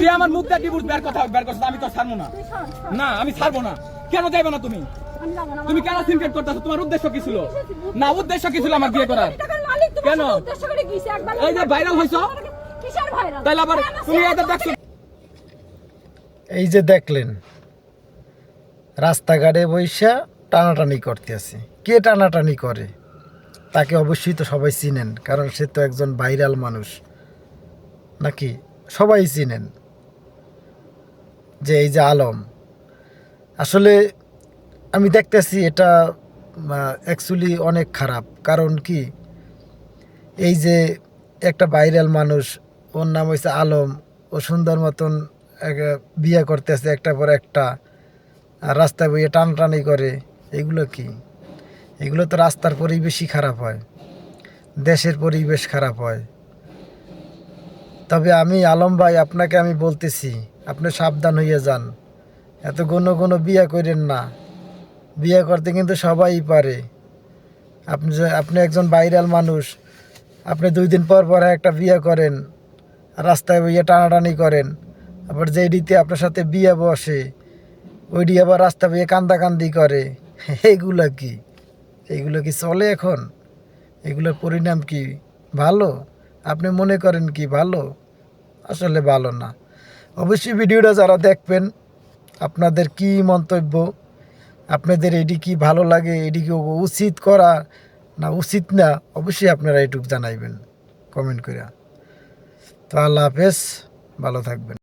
তুই আমার মুখ দিয়ে ডিভোর্স বের কথা বের করছিস আমি তো ছাড়বো না। না আমি ছাড়বো না। কেন যাইবে না তুমি? তুমি কেন সিনক্রেট করতেছো? তোমার উদ্দেশ্য কি ছিল? না উদ্দেশ্য কি ছিল আমার বিয়ে করার? কোটি টাকার মালিক, তোমার কেন? সাথে উদ্দেশ্য করে গেছে, একবার এই যে viral হইছো? তাহলে আবার তুমি এটা দেখছ? এই যে দেখলেন রাস্তাঘাটে বৈশা টানাটানি করতেছে কে টানাটানি করে? তাকে অবশ্যই তো সবাই চিনেন কারণ সে তো একজন ভাইরাল মানুষ। নাকি? সবাই চিনেন। যে এই যে আলম। আসলে আমি দেখতেছি এটা অ্যাকচুয়ালি অনেক খারাপ। কারণ কি? এই যে একটা ভাইরাল মানুষ, ওর নাম হয়েছে আলম। ও সুন্দর মতন বিয়ে করতেছে একটা পর একটা। রাস্তায় বইয়ে টানটানি করে। এগুলো কি? এগুলো তো রাস্তার পরিবেশই খারাপ হয়। দেশের পরিবেশ খারাপ হয়। তবে আমি আলম ভাই, আপনাকে আমি বলতেছি আপনি সাবধান হইয়া যান। এত কোনো কোনো বিয়ে করেন না। বিয়ে করতে কিন্তু সবাই পারে। আপনি আপনি একজন বাইরাল মানুষ। আপনি দুই দিন পর পর একটা বিয়ে করেন, রাস্তায় বইয়ে টানাটানি করেন। আবার যেইটিতে আপনার সাথে বিয়ে বসে ওইটি আবার রাস্তা বইয়ে কান্দাকান্দি করে। এগুলো কি? এগুলো কি চলে এখন? এগুলোর পরিণাম কি? ভালো? আপনি মনে করেন কি ভালো? আসলে ভালো না। অবশ্যই ভিডিওটা যারা দেখবেন, আপনাদের কি মন্তব্য, আপনাদের এটি কি ভালো লাগে, এটি কি উচিত করা না উচিত না, অবশ্যই আপনারা এটুক জানাইবেন কমেন্ট করে তো আল্লাহ হাফেজ, ভালো থাকবেন।